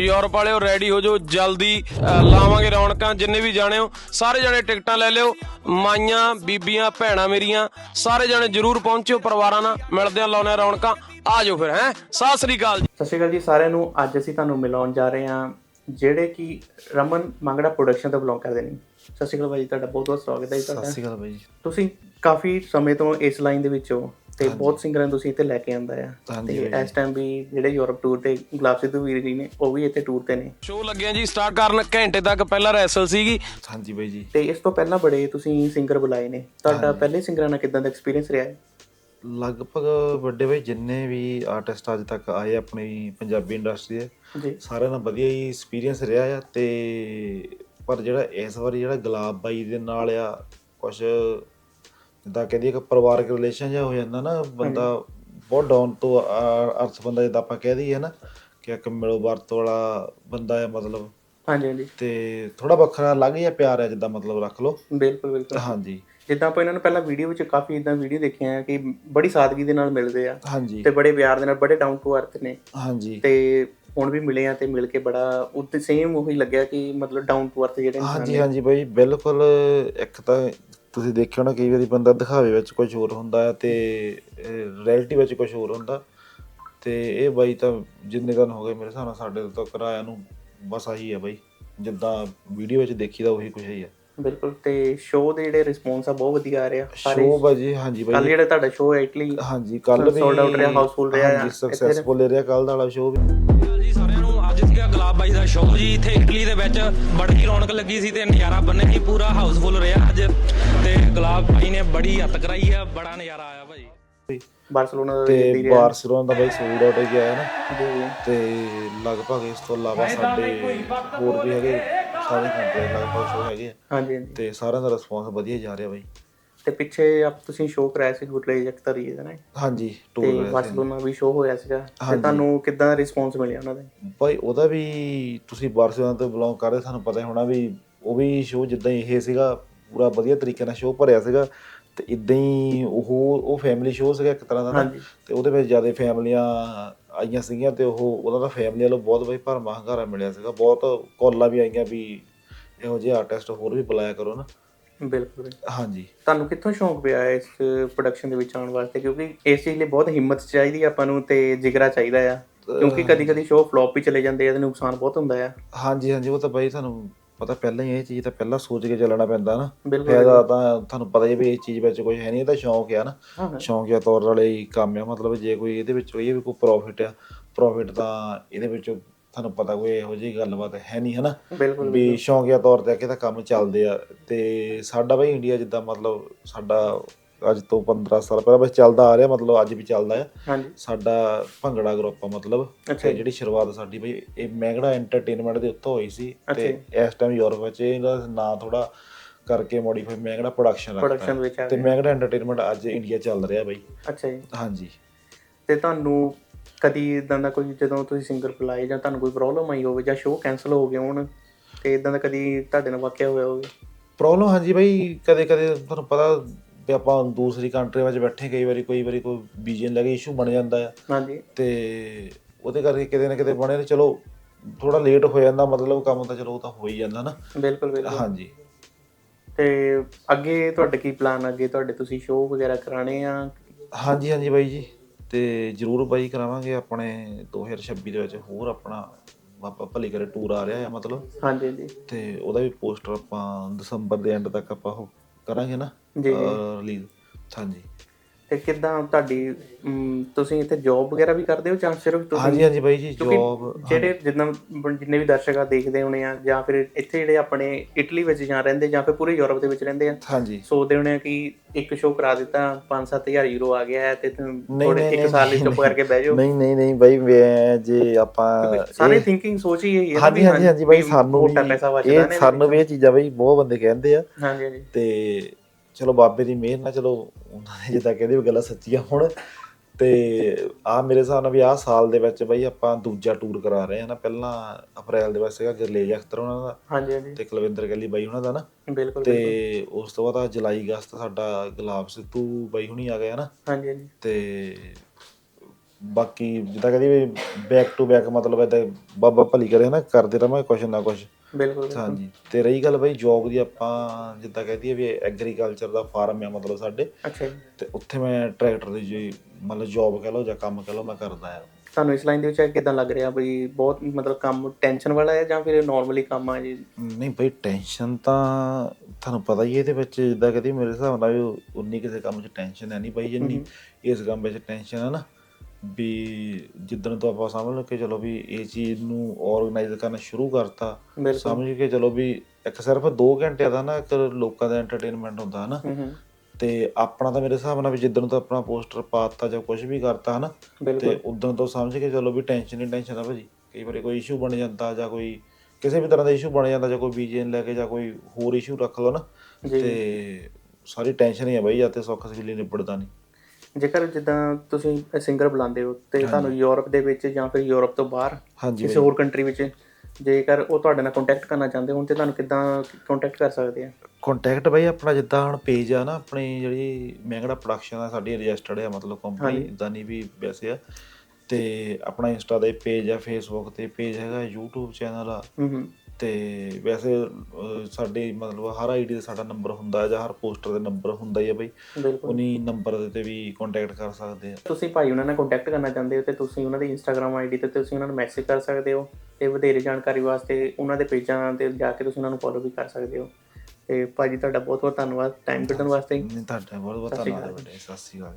Europe ਵਾਲਿਓ ready ਹੋ ਜਾਓ ਜਲਦੀ ਲਾਵਾਂਗੇ ਰੌਣਕਾਂ ਜਿੰਨੇ ਵੀ ਜਾਣੇ ਹੋ ਸਾਰੇ ਜਣੇ ਟਿਕਟਾਂ ਲੈ ਲਿਓ। ਮਾਈਆਂ ਬੀਬੀਆਂ ਭੈਣਾਂ ਮੇਰੀਆਂ ਸਾਰੇ ਜਣੇ ਜਰੂਰ ਪਹੁੰਚਿਓ ਪਰਿਵਾਰਾਂ ਨਾਲ। ਮਿਲਦੇ ਆ ਲਾਉਣੇ ਰੌਣਕਾਂ। ਆ ਜਾਓ ਫਿਰ ਹੈ? ਸਤਿ ਸ੍ਰੀ ਅਕਾਲ ਜੀ। ਸਤਿ ਸ਼੍ਰੀ ਅਕਾਲ ਜੀ ਸਾਰਿਆਂ ਨੂੰ। ਅੱਜ ਅਸੀਂ ਤੁਹਾਨੂੰ ਮਿਲਾਉਣ ਜਾ ਰਹੇ ਹਾਂ ਜਿਹੜੇ ਕਿ ਰਮਨ ਮੰਗੜਾ ਪ੍ਰੋਡਕਸ਼ਨ ਤੋਂ ਬਿਲੋਂਗ ਕਰਦੇ ਨੇ। ਸਤਿ ਸ਼੍ਰੀ ਅਕਾਲ ਭਾਈ ਤੁਹਾਡਾ ਬਹੁਤ ਬਹੁਤ ਸਵਾਗਤ ਹੈ ਜੀ ਤੁਹਾਡਾ। ਸਤਿ ਸ਼੍ਰੀ ਅਕਾਲ ਬਾਈ ਜੀ ਤੁਸੀਂ ਕਾਫੀ ਸਮੇਂ ਤੋਂ ਇਸ ਲਾਈਨ ਦੇ ਵਿੱਚ ਹੋ। ਤੇ ਬਹੁਤ ਸਿੰਗਰਾਂ ਨੂੰ ਤੁਸੀਂ ਇੱਥੇ ਲੈ ਕੇ ਆਂਦਾ ਆ। ਤੇ ਇਸ ਟਾਈਮ ਵੀ ਜਿਹੜੇ ਯੂਰਪ ਟੂਰ ਤੇ ਗੁਲਾਬ ਸਿੱਧੂ ਵੀਰ ਜੀ ਨੇ ਉਹ ਵੀ ਇੱਥੇ ਟੂਰ ਤੇ ਨੇ। ਸ਼ੋਅ ਲੱਗਿਆ ਜੀ ਸਟਾਰਟ ਕਰਨ ਘੰਟੇ ਤੱਕ ਪਹਿਲਾਂ ਰੈਸਲ ਸੀਗੀ। ਹਾਂਜੀ ਬਾਈ ਜੀ। ਤੇ ਇਸ ਤੋਂ ਪਹਿਲਾਂ ਬੜੇ ਤੁਸੀਂ ਸਿੰਗਰ ਬੁਲਾਏ ਨੇ। ਤੁਹਾਡਾ ਪਹਿਲੇ ਸਿੰਗਰਾਂ ਨਾਲ ਕਿਦਾਂ ਦਾ ਐਕਸਪੀਰੀਅੰਸ ਰਿਹਾ? ਹੈ ਲਗਭਗ ਵੱਡੇ ਬਾਈ ਜਿੰਨੇ ਵੀ ਆਰਟਿਸਟ ਅੱਜ ਤੱਕ ਆਏ ਆਪਣੀ ਪੰਜਾਬੀ ਇੰਡਸਟਰੀ ਦੇ ਸਾਰਿਆਂ ਨਾਲ ਵਧੀਆ ਹੀ ਐਕਸਪੀਰੀਅੰਸ ਰਿਹਾ ਆ। ਤੇ ਪਰ ਜਿਹੜਾ ਇਸ ਵਾਰੀ ਜਿਹੜਾ ਗੁਲਾਬ ਬਾਈ ਦੇ ਨਾਲ ਆ ਕੁਝ ਜਿੱਦਾਂ ਕਹਿੰਦੀ ਇੱਕ ਪਰਿਵਾਰਕ ਰਿਲੇਸ਼ਨ ਜਿਹਾ ਹੋ ਜਾਂਦਾ ਨਾ ਬੰਦਾ ਬਹੁਤ ਡਾਊਨ ਤੋਂ ਅਰਥ ਬੰਦਾ ਜਿੱਦਾਂ ਆਪਾਂ ਕਹਿ ਦਈਏ ਨਾ ਕਿ ਇੱਕ ਮਿਲੋ ਵਰਤ ਵਾਲਾ ਬੰਦਾ ਆ ਮਤਲਬ। ਹਾਂਜੀ ਹਾਂਜੀ। ਤੇ ਥੋੜਾ ਵੱਖਰਾ ਅਲੱਗ ਜਿਹਾ ਪਿਆਰ ਆ ਜਿੱਦਾਂ ਮਤਲਬ ਰੱਖ ਲਓ। ਬਿਲਕੁਲ ਬਿਲਕੁਲ। ਹਾਂਜੀ। ਜਿੱਦਾਂ ਆਪਾਂ ਇਹਨਾਂ ਨੂੰ ਪਹਿਲਾਂ ਵੀਡੀਓ ਵਿੱਚ ਕਾਫੀ ਇਦਾਂ ਵੀਡੀਓ ਦੇਖੀਆਂ ਆ ਕਿ ਬੜੀ ਸਾਦਗੀ ਦੇ ਨਾਲ ਮਿਲਦੇ ਆ ਹਾਂਜੀ। ਤੇ ਬੜੇ ਪਿਆਰ ਦੇ ਨਾਲ ਬੜੇ ਡਾਊਨ ਟੂ ਅਰਥ ਨੇ। ਹਾਂਜੀ। ਤੇ ਹੁਣ ਵੀ ਮਿਲੇ ਆ ਤੇ ਮਿਲ ਕੇ ਬੜਾ ਉੱਤੇ ਸੇਮ ਉਹੀ ਲੱਗਿਆ ਕਿ ਮਤਲਬ ਡਾਊਨ ਟੂ ਅਰਥ ਜਿਹੜੇ ਹਾਂਜੀ ਹਾਂਜੀ ਬਾਈ ਬਿਲਕੁਲ ਇੱਕ ਤਾਂ ਤੁਸੀਂ ਦੇਖਿਆ ਹੋਣਾ ਕਈ ਵਾਰੀ ਬੰਦਾ ਦਿਖਾਵੇ ਵਿੱਚ ਕੁਝ ਹੋਰ ਹੁੰਦਾ ਹੈ ਤੇ ਰਿਐਲਿਟੀ ਵਿੱਚ ਕੁਝ ਹੋਰ ਹੁੰਦਾ। ਤੇ ਇਹ ਬਾਈ ਤਾਂ ਜਿੰਨੇ ਦਿਨ ਹੋ ਗਏ ਮੇਰੇ ਹਿਸਾਬ ਨਾਲ ਸਾਡੇ ਤੋਂ ਕਿਰਾਇਆ ਨੂੰ ਬਸ ਆਹੀ ਹੈ ਬਾਈ। ਜਿੱਦਾਂ ਵੀਡੀਓ ਵਿੱਚ ਦੇਖੀਦਾ ਉਹੀ ਕੁਝ ਹੀ ਹੈ ਬਿਲਕੁਲ ਤੇ ਸ਼ੋਅ ਦੇ ਜਿਹੜੇ ਰਿਸਪੌਂਸ ਆ ਬਹੁਤ ਵਧੀਆ ਆ ਰਿਹਾ। ਸ਼ੋਅ ਬਾਜੀ ਹਾਂਜੀ ਕੱਲ ਬਾਈ ਜਿਹੜਾ ਤੁਹਾਡਾ ਸ਼ੋਅ ਹੈ ਇਟਲੀ ਹਾਂਜੀ ਕੱਲ ਵੀ sold out ਰਿਹਾ, houseful ਰਿਹਾ। ਹਾਂਜੀ ਸਕਸੈਸਫੁਲ ਰਿਹਾ ਕੱਲ ਦਾ ਵਾਲਾ ਸ਼ੋਅ ਵੀ। ਗੁਲਾਬ ਬਾਈ ਦਾ ਸ਼ੋਅ ਜੀ ਇੱਥੇ ਇਟਲੀ ਦੇ ਵਿੱਚ ਬੜੀ ਰੌਣਕ ਲੱਗੀ ਸੀ ਤੇ ਨਜ਼ਾਰਾ ਬੰਨੇ ਸੀ ਪੂਰਾ ਹਾਊਸਫੁੱਲ ਰਿਹਾ ਅੱਜ। ਤੇ ਗੁਲਾਬ ਬਾਈ ਨੇ ਬੜੀ ਹੱਤ ਕਰਾਈ ਆ ਬੜਾ ਨਜ਼ਾਰਾ ਆਇਆ ਭਾਈ। ਬਾਰਸਲੋਨਾ ਦਾ ਤੇ ਬਾਰਸਲੋਨਾ ਦਾ ਬਾਈ ਸੋਲਡ ਆਊਟ ਗਿਆ ਹੈ ਨਾ। ਜੀ ਜੀ। ਤੇ ਲਗਭਗ ਇਸ ਤੋਂ ਇਲਾਵਾ ਸਾਡੇ ਹੋਰ ਵੀ ਹੈਗੇ ਸਾਰੇ ਕੰਟਰੀ ਲਗਭਗ ਸ਼ੋਅ ਹੈਗੇ ਹਾਂਜੀ ਤੇ ਸਾਰਿਆਂ ਦਾ ਰਿਸਪੌਂਸ ਵਧੀਆ ਜਾ ਰਿਹਾ ਬਾਈ। ਤੇ ਪਿੱਛੇ ਆਪ ਤੁਸੀਂ ਸ਼ੋਅ ਕਰਾਇਆ ਸੀ ਗੁੱਟਲੇ ਜਖਤਰੀ ਦਾ ਨਾ? ਹਾਂਜੀ ਤੇ ਟੂਰ ਰਿਹਾ ਸੀ ਬਾਰਸਲੋਨਾ ਵੀ ਸ਼ੋਅ ਹੋਇਆ ਸੀਗਾ। ਤੇ ਹਾਂਜੀ। ਤੁਹਾਨੂੰ ਕਿਦਾਂ ਦਾ ਰਿਸਪੌਂਸ ਮਿਲਿਆ ਉਹਨਾਂ ਦਾ? ਬਾਈ ਉਹਦਾ ਵੀ ਤੁਸੀਂ ਬਾਰਸਲੋਨਾ ਤੋਂ ਬਿਲੋਂਗ ਕਰਦੇ ਤੁਹਾਨੂੰ ਪਤਾ ਹੀ ਹੋਣਾ ਵੀ ਉਹ ਵੀ ਸ਼ੋਅ ਜਿੱਦਾਂ ਇਹ ਸੀਗਾ ਪੂਰਾ ਵਧੀਆ ਤਰੀਕੇ ਨਾਲ ਸ਼ੋਅ ਭਰਿਆ ਸੀਗਾ। ਤੇ ਇਦਾਂ ਹੀ ਉਹ ਉਹ ਫੈਮਿਲੀ ਸ਼ੋਅ ਸੀਗਾ ਇੱਕ ਤਰ੍ਹਾਂ ਦਾ ਨਾ। ਹਾਂਜੀ। ਤੇ ਉਹਦੇ ਵਿੱਚ ਜ਼ਿਆਦਾ ਫੈਮਲੀਆਂ ਆਈਆਂ ਸੀਗੀਆਂ ਤੇ ਉਹ ਉਹਦਾ ਤਾਂ ਫੈਮਲੀ ਵੱਲੋਂ ਬਹੁਤ ਬਈ ਭਰਮਾ ਹੰਗਾਰਾ ਮਿਲਿਆ ਸੀਗਾ। ਬਹੁਤ ਕਾਲਾਂ ਵੀ ਆਈਆਂ ਵੀ ਇਹੋ ਜਿਹੇ ਆਰਟਿਸਟ ਹੋਰ ਵੀ ਬੁਲਾਇਆ ਕਰੋ ਨਾ। ਬਿਲਕੁਲ। ਹਾਂਜੀ। ਤੁਹਾਨੂੰ ਕਿੱਥੋਂ ਸ਼ੌਂਕ ਪਿਆ ਇਸ ਪ੍ਰੋਡਕਸ਼ਨ ਦੇ ਵਿੱਚ ਆਉਣ ਵਾਸਤੇ? ਕਿਉਂਕਿ ਇਸ ਚੀਜ਼ ਲਈ ਬਹੁਤ ਹਿੰਮਤ ਚਾਹੀਦੀ ਆ ਆਪਾਂ ਨੂੰ ਤੇ ਜਿਗਰਾ ਚਾਹੀਦਾ ਆ। ਕਿਉਂਕਿ ਕਦੀ ਕਦੀ ਸ਼ੋਅ ਫਲॉप ਵੀ ਚਲੇ ਜਾਂਦੇ ਆ ਤੇ ਨੁਕਸਾਨ ਬਹੁਤ ਹੁੰਦਾ ਆ। ਹਾਂਜੀ ਹਾਂਜੀ ਉਹ ਤਾਂ ਬਾਈ ਤੁਹਾਨੂੰ ਪਤਾ ਪਹਿਲਾਂ ਹੀ ਇਹ ਚੀਜ਼ ਤਾਂ ਪਹਿਲਾਂ ਸੋਚ ਕੇ ਚੱਲਣਾ ਪੈਂਦਾ ਨਾ। ਫਾਇਦਾ ਤਾਂ ਤੁਹਾਨੂੰ ਪਤਾ ਹੀ ਵੀ ਇਸ ਚੀਜ਼ ਵਿੱਚ ਕੁਝ ਹੈ ਨਹੀਂ ਇਹ ਤਾਂ ਸ਼ੌਂਕ ਆ ਨਾ। ਹਾਂ। ਸ਼ੌਂਕਿਆ ਤੌਰ ਵਾਲੇ ਹੀ ਕੰਮ ਆ। ਮਤਲਬ ਜੇ ਕੋਈ ਇਹਦੇ ਵਿੱਚ ਇਹ ਵੀ ਕੋਈ ਪ੍ਰੋਫਿਟ ਆ ਪ੍ਰੋਫਿਟ ਤਾਂ ਇਹਦੇ ਵਿੱਚ ਤੁਹਾਨੂੰ ਪਤਾ ਕੋਈ ਇਹੋ ਜਿਹੀ ਗੱਲਬਾਤ ਹੈ ਨਹੀਂ ਹਨਾ? ਬਿਲਕੁਲ ਵੀ ਸ਼ੌਂਕਿਆ ਤੌਰ ਤੇ ਆ ਕਿ ਤਾਂ ਕੰਮ ਚੱਲਦੇ ਆ। ਤੇ ਸਾਡਾ ਬਈ ਇੰਡੀਆ ਜਿੱਦਾਂ ਮਤਲਬ ਸਾਡਾ ਅੱਜ ਤੋਂ 15 ਸਾਲ ਪਹਿਲਾਂ ਬਸ ਚੱਲਦਾ ਆ ਰਿਹਾ ਮਤਲਬ ਅੱਜ ਵੀ ਚੱਲਦਾ ਆ। ਹਾਂਜੀ। ਸਾਡਾ ਭੰਗੜਾ ਗਰੁੱਪ ਆ ਮਤਲਬ। ਤੇ। ਜਿਹੜੀ ਸ਼ੁਰੂਆਤ ਸਾਡੀ ਬਈ ਇਹ ਮੈਂਗੜਾ ਐਂਟਰਟੇਨਮੈਂਟ ਦੇ ਉੱਤੋਂ ਹੋਈ ਸੀ। ਤੇ ਇਸ ਟਾਈਮ ਯੂਰਪ ਵਿੱਚ ਇਹਦਾ ਨਾਂ ਥੋੜਾ ਕਰਕੇ ਮੋਡੀਫਾਈ ਮੈਂਗੜਾ ਪ੍ਰੋਡਕਸ਼ਨ ਆ ਤੇ ਮੈਂਗੜਾ ਐਂਟਰਟੇਨਮੈਂਟ ਅੱਜ ਇੰਡੀਆ ਚੱਲ ਰਿਹਾ ਬਈ। ਅੱਛਾ ਜੀ। ਹਾਂਜੀ। ਤੇ ਤੁਹਾਨੂੰ ਕਦੀ ਇਦਾਂ ਦਾ ਕੋਈ ਜਦੋਂ ਤੁਸੀਂ ਸਿੰਗਰ ਬੁਲਾਏ ਜਾਂ ਤੁਹਾਨੂੰ ਕੋਈ ਪ੍ਰੋਬਲਮ ਆਈ ਹੋਵੇ ਜਾਂ ਸ਼ੋਅ ਕੈਨਸਲ ਹੋ ਗਿਆ ਹੋਣ ਤੇ ਇਦਾਂ ਦਾ ਕਦੀ ਤੁਹਾਡੇ ਨਾਲ ਵਾਕਿਆ ਹੋਇਆ ਹੋਵੇ? ਪ੍ਰੋਬਲਮ ਹਾਂਜੀ ਬਈ ਕਦੇ ਕਦੇ ਤੁਹਾਨੂੰ ਪਤਾ ਵੀ ਆਪਾਂ ਦੂਸਰੀ ਕੰਟਰੀ ਵਿੱਚ ਬੈਠੇ ਕਈ ਵਾਰੀ ਕੋਈ ਵਾਰੀ ਕੋਈ ਬੀਜਨ ਲੱਗੇ ਇਸ਼ੂ ਬਣ ਜਾਂਦਾ ਆ। ਹਾਂਜੀ। ਤੇ ਉਹਦੇ ਕਰਕੇ ਕਿਤੇ ਨਾ ਕਿਤੇ ਬਣੇ ਤੇ ਚਲੋ ਥੋੜਾ ਲੇਟ ਹੋ ਜਾਂਦਾ ਮਤਲਬ ਕੰਮ ਤਾਂ ਚਲੋ ਉਹ ਤਾਂ ਹੋ ਹੀ ਜਾਂਦਾ ਨਾ। ਬਿਲਕੁਲ ਬਿਲਕੁਲ। ਹਾਂਜੀ। ਤੇ ਅੱਗੇ ਤੁਹਾਡੇ ਕੀ ਪਲਾਨ ਅੱਗੇ ਤੁਹਾਡੇ ਤੁਸੀਂ ਸ਼ੋਅ ਵਗੈਰਾ ਕਰਾਣੇ ਆ? ਹਾਂਜੀ ਹਾਂਜੀ ਬਾਈ ਜੀ। ਤੇ ਜਰੂਰ ਬਾਈ ਕਰਾਵਾਂਗੇ ਆਪਣੇ 2026 ਦੇ ਵਿੱਚ ਹੋਰ ਆਪਣਾ ਆਪਾਂ ਭਲੀ ਕਰੇ ਟੂਰ ਆ ਰਿਹਾ ਆ ਮਤਲਬ। ਹਾਂਜੀ ਹਾਂਜੀ। ਤੇ ਉਹਦਾ ਵੀ ਪੋਸਟਰ ਆਪਾਂ ਦਸੰਬਰ ਦੇ ਐਂਡ ਤੱਕ ਆਪਾਂ ਉਹ ਕਰਾਂਗੇ ਨਾ। ਰਿਲੀਜ਼ ਹਾਂਜੀ। ਤੇ ਕਿਦਾਂ ਤੁਹਾਡੀ ਅਮ, ਤੁਸੀਂ ਇੱਥੇ ਜੌਬ ਵਗੈਰਾ ਵੀ ਕਰਦੇ ਹੋ ਜਾਂ ਸਿਰਫ ਤੁਸੀਂ ਹਾਂਜੀ ਹਾਂਜੀ ਬਾਈ ਜੀ ਕਿਉਂਕਿ ਜੌਬ ਜਿਹੜੇ ਜਿੰਨਾ ਜਿੰਨੇ ਵੀ ਦਰਸ਼ਕ ਆ ਦੇਖਦੇ ਹੋਣੇ ਆ ਜਾਂ ਫਿਰ ਇੱਥੇ ਜਿਹੜੇ ਆਪਣੇ ਇਟਲੀ ਵਿੱਚ ਜਾਂ ਰਹਿੰਦੇ ਜਾਂ ਫਿਰ ਪੂਰੇ ਯੂਰਪ ਦੇ ਵਿੱਚ ਰਹਿੰਦੇ ਆ ਹਾਂਜੀ। ਸੋਚਦੇ ਹੋਣੇ ਆ ਕਿ ਇੱਕ ਸ਼ੋਅ ਕਰਾ ਦਿੱਤਾ 5-7000 ਯੂਰੋ ਆ ਗਿਆ ਹੈ ਤੇ ਤੁਸੀਂ ਨਹੀਂ, ਥੋੜੇ ਨਹੀਂ, ਇੱਕ ਸਾਲ ਲਈ ਚੁੱਪ ਕਰਕੇ ਬਹਿ ਜਾਓ। ਨਹੀਂ ਨਹੀਂ ਨਹੀਂ ਬਾਈ ਮੈਂ ਜੇ ਆਪਾਂ ਸਾਰੇ ਇਹ- ਥਿੰਕਿੰਗ ਸੋਚ ਹੀ ਇਹੀ ਹੈ ਨਾ ਹਾਂਜੀ ਵੀ ਹਾਂਜੀ ਹਾਂਜੀ ਬਾਈ ਸਾਨੂੰ ਮੋਟਾ ਪੈਸਾ ਵੀ ਬਚਦਾ ਇਹ ਨੇ ਸਾਨੂੰ ਵੀ ਇਹ ਚੀਜ਼ਾਂ ਬਾਈ ਬਹੁਤ ਬੰਦੇ ਕਹਿੰਦੇ ਆ। ਹਾਂਜੀ ਹਾਂਜੀ। ਤੇ ਚਲੋ ਬਾਬੇ ਦੀ ਮਿਹਰ ਨਾਲ ਚਲੋ ਉਹਨਾਂ ਨੇ ਜਿੱਦਾਂ ਕਹਿੰਦੇ ਉਹ ਗੱਲਾਂ ਸੱਚੀਆਂ ਹੁਣ ਤੇ ਆ ਮੇਰੇ ਹਿਸਾਬ ਨਾਲ ਵੀ ਆਹ ਸਾਲ ਦੇ ਵਿੱਚ ਬਈ ਆਪਾਂ ਦੂਜਾ ਟੂਰ ਕਰਾ ਰਹੇ ਹਾਂ ਨਾ ਪਹਿਲਾਂ ਅਪ੍ਰੈਲ ਦੇ ਵਿੱਚ ਸੀਗਾ ਗਰਲੇਜ ਅਖਤਰ ਉਹਨਾਂ ਦਾ ਹਾਂਜੀ ਹਾਂਜੀ। ਤੇ ਕੁਲਵਿੰਦਰ ਗੱਲੀ ਬਾਈ ਉਹਨਾਂ ਦਾ ਨਾ। ਬਿਲਕੁਲ। ਤੇ ਉਸ ਤੋਂ ਬਾਅਦ ਆ ਜੁਲਾਈ ਅਗਸਤ ਸਾਡਾ ਗੁਲਾਬ ਸਿੱਧੂ ਬਾਈ ਹੁਣੀ ਆ ਗਿਆ ਨਾ। ਹਾਂਜੀ ਹਾਂਜੀ। ਤੇ ਬਾਕੀ ਜਿੱਦਾਂ ਕਹਿੰਦੀ ਵੀ ਬੈਕ ਟੂ ਬੈਕ ਮਤਲਬ ਏਦਾਂ ਬਾਬਾ ਭਲੀ ਕਰੇ ਨਾ ਕਰਦੇ ਰਵਾਂ ਕੁਛ ਨਾ ਕੁਛ। ਬਿਲਕੁਲ। ਹਾਂਜੀ ਤੇ ਰਹੀ ਗੱਲ ਬਈ ਜੌਬ ਦੀ ਆਪਾਂ ਜਿੱਦਾਂ ਕਹਦੀ ਵੀ ਐਗਰੀਕਲਚਰ ਦਾ ਫਾਰਮ ਆ ਮਤਲਬ ਸਾਡੇ। ਅੱਛਾ ਤੇ ਉੱਥੇ ਮੈਂ ਟਰੈਕਟਰ ਦੀ ਜੀ ਮਤਲਬ ਜੌਬ ਕਹ ਲਓ ਜਾਂ ਕੰਮ ਕਹ ਲਓ ਮੈਂ ਕਰਦਾ ਆ। ਤੁਹਾਨੂੰ ਇਸ ਲਾਈਨ ਦੇ ਵਿੱਚ ਕਿਦਾਂ ਲੱਗ ਰਿਹਾ ਬਈ ਬਹੁਤ ਮਤਲਬ ਕੰਮ ਟੈਨਸ਼ਨ ਵਾਲਾ ਹੈ ਜਾਂ ਫਿਰ ਨਾਰਮਲੀ ਕੰਮ ਆ ਜੀ? ਨਹੀਂ ਬਈ ਟੈਨਸ਼ਨ ਤਾਂ ਤੁਹਾਨੂੰ ਪਤਾ ਹੀ ਹੈ ਇਹਦੇ ਵਿੱਚ ਜਿੱਦਾਂ ਕਹਦੀ ਮੇਰੇ ਹਿਸਾਬ ਨਾਲ ਉਨੀ ਕਿਸੇ ਕੰਮ 'ਚ ਟੈਨਸ਼ਨ ਹੈ ਨਹੀਂ ਬਈ ਜਿੰਨੀ ਇਸ ਕੰਮ ਵਿੱਚ ਟੈਨਸ਼ਨ ਹੈ ਨਾ। ਵੀ ਜਿੱਦਣ ਤੋਂ ਆਪਾਂ ਸਮਝ ਕਿ ਚਲੋ ਵੀ ਇਹ ਚੀਜ਼ ਨੂੰ ਆਰਗੇਨਾਈਜ਼ ਕਰਨਾ ਸ਼ੁਰੂ ਕਰਤਾ ਸਮਝ ਕੇ ਚਲੋ ਵੀ ਇੱਕ ਸਿਰਫ 2 ਘੰਟੇ ਦਾ ਨਾ ਇੱਕ ਲੋਕਾਂ ਦਾ ਐਂਟਰਟੇਨਮੈਂਟ ਹੁੰਦਾ ਹਨਾ। ਤੇ ਆਪਣਾ ਤਾਂ ਮੇਰੇ ਹਿਸਾਬ ਨਾਲ ਵੀ ਜਿੱਦਣ ਤੋਂ ਆਪਣਾ ਪੋਸਟਰ ਪਾਤਾ ਜਾਂ ਕੁਝ ਵੀ ਕਰਤਾ ਹਨਾ ਤੇ ਉਦੋਂ ਤੋਂ ਸਮਝ ਕੇ ਚਲੋ ਵੀ ਟੈਨਸ਼ਨ ਹੀ ਟੈਨਸ਼ਨ ਆ ਭਾਜੀ। ਕਈ ਵਾਰੀ ਕੋਈ ਇਸ਼ੂ ਬਣ ਜਾਂਦਾ ਜਾਂ ਕੋਈ ਕਿਸੇ ਵੀ ਤਰ੍ਹਾਂ ਦਾ ਇਸ਼ੂ ਬਣ ਜਾਂਦਾ ਜਾਂ ਕੋਈ ਬੀਜੇਨ ਲੈ ਕੇ ਜਾਂ ਕੋਈ ਹੋਰ ਇਸ਼ੂ ਰੱਖ ਲਓ ਨਾ। ਤੇ ਸਾਰੀ ਟੈਨਸ਼ਨ ਹੀ ਆ ਬਈ ਜਾਂ ਤੇ ਸੁੱਖ ਸਵੀਲੀ ਨਿਬੜਦਾ ਨਹੀਂ। ਜੇਕਰ ਜਿੱਦਾਂ ਤੁਸੀਂ ਸਿੰਗਰ ਬੁਲਾਉਂਦੇ ਹੋ ਤੇ ਤੁਹਾਨੂੰ ਯੂਰਪ ਦੇ ਵਿੱਚ ਜਾਂ ਫਿਰ ਯੂਰਪ ਤੋਂ ਬਾਹਰ ਕਿਸੇ ਹੋਰ ਕੰਟਰੀ ਵਿੱਚ ਜੇਕਰ ਉਹ ਤੁਹਾਡੇ ਨਾਲ ਕੰਟੈਕਟ ਕਰਨਾ ਚਾਹੁੰਦੇ ਹੋਣ ਤੇ ਤੁਹਾਨੂੰ ਕਿੱਦਾਂ ਕੰਟੈਕਟ ਕਰ ਸਕਦੇ ਆ? ਕੰਟੈਕਟ ਬਈ ਆਪਣਾ ਜਿੱਦਾਂ ਹੁਣ ਪੇਜ ਆ ਨਾ ਆਪਣੀ ਜਿਹੜੀ ਮੈਂਗੜਾ ਪ੍ਰੋਡਕਸ਼ਨ ਆ ਸਾਡੀ ਰਜਿਸਟਰਡ ਆ ਮਤਲਬ ਕੰਪਨੀ ਇਦਾਂ ਨਹੀਂ ਵੀ ਵੈਸੇ ਆ। ਤੇ ਆਪਣਾ ਇੰਸਟਾ ਦੇ ਪੇਜ ਆ ਫੇਸਬੁੱਕ ਤੇ ਪੇਜ ਹੈਗਾ YouTube ਚੈਨਲ ਆ। ਹੂੰ ਹੂੰ। ਤੇ ਵੈਸੇ ਸਾਡੀ ਮਤਲਬ ਹਰ ਆਈਡੀ ਤੇ ਸਾਡਾ ਨੰਬਰ ਹੁੰਦਾ ਹੈ ਜਾਂ ਹਰ ਪੋਸਟਰ ਦੇ ਨੰਬਰ ਹੁੰਦਾ ਹੀ ਆ ਬਈ। ਉਨੀ ਨੰਬਰ ਦੇ ਤੇ ਵੀ ਕੰਟੈਕਟ ਕਰ ਸਕਦੇ ਆ। ਤੁਸੀਂ ਭਾਈ ਉਹਨਾਂ ਨਾਲ ਕੰਟੈਕਟ ਕਰਨਾ ਚਾਹੁੰਦੇ ਹੋ ਤੇ ਤੁਸੀਂ ਉਹਨਾਂ ਦੀ ਇੰਸਟਾਗ੍ਰam ਆਈਡੀ ਤੇ ਤੁਸੀਂ ਉਹਨਾਂ ਨੂੰ ਮੈਸੇਜ ਕਰ ਸਕਦੇ ਹੋ ਤੇ ਵਧੇਰੇ ਜਾਣਕਾਰੀ ਵਾਸਤੇ ਉਹਨਾਂ ਦੇ ਪੇਜਾਂ ਤੇ ਜਾ ਕੇ ਤੁਸੀਂ ਉਹਨਾਂ ਨੂੰ ਫੋਲੋ ਵੀ ਕਰ ਸਕਦੇ ਹੋ। ਤੇ ਭਾਜੀ ਤੁਹਾਡਾ ਬਹੁਤ ਬਹੁਤ ਧੰਨਵਾਦ। ਟਾਈਮ ਕੱਢਣ ਵਾਸਤੇ। ਤੁਹਾਡਾ ਬਹੁਤ ਬਹੁਤ ਧੰਨਵਾਦ। ਬੇਟੇ ਸਤਿ ਸ਼੍ਰੀ ਅਕਾਲ